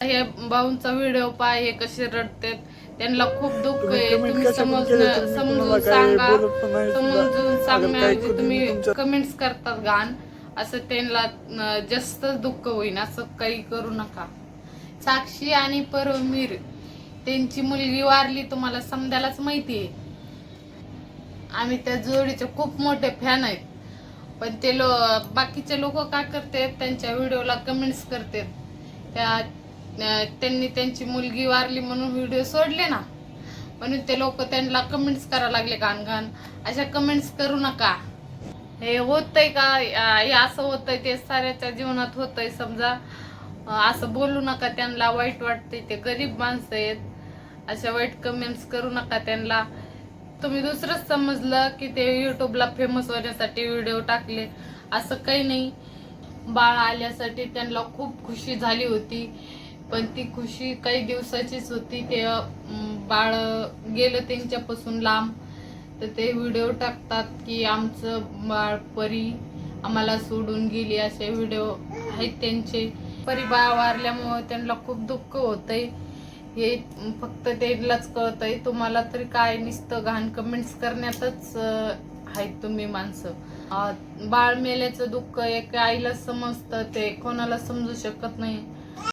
हे भाऊंचा व्हिडिओ पाय हे कसे रडतात त्यांना खूप दुःख आहे. तुम्ही समजणं समजून काय सांगा. समजून सांगण्याऐवजी तुम्ही कमेंट्स करतात घाण असं त्यांना जास्त दुःख होईन. असं काही करू नका. साक्षी आणि परमीर त्यांची मुलगी वारली तुम्हाला समजायलाच माहिती आहे. आम्ही त्या जोडीचे खूप मोठे फॅन आहेत. पण ते लो बाकीचे लोक काय करतात त्यांच्या व्हिडिओला कमेंट्स करतात. त्या त्यांनी त्यांची मुलगी वारली म्हणून व्हिडिओ सोडले ना. म्हणून ते लोक त्यांना कमेंट्स करायला लागले घाण घाण अशा कमेंट्स करू नका. हे होतंय का? हे असं होतंय ते साऱ्याच्या जीवनात होतंय समजा. असं बोलू नका त्यांना वाईट वाटतंय ते गरीब माणसं आहेत. अशा वाईट कमेंट्स करू नका त्यांना. तुम्ही दुसरंच समजलं की ते युट्यूबला फेमस होण्यासाठी व्हिडिओ टाकले. असं काही नाही. बाळ आल्यासाठी त्यांना खूप खुशी झाली होती. पण ती खुशी काही दिवसाचीच होती. ते बाळ गेलं त्यांच्यापासून लांब. तर ते व्हिडिओ टाकतात की आमचं बाळ परी आम्हाला सोडून गेली. असे व्हिडिओ आहेत त्यांचे. परी बाळ वारल्यामुळे त्यांना खूप दुःख होतंय. हे फक्त त्यांनाच कळतंय. तुम्हाला तरी काय निसतं घाण कमेंट्स करण्यातच आहेत तुम्ही माणसं. बाळ मेल्याचं दुःख एक आईला समजतं. ते कोणाला समजू शकत नाही.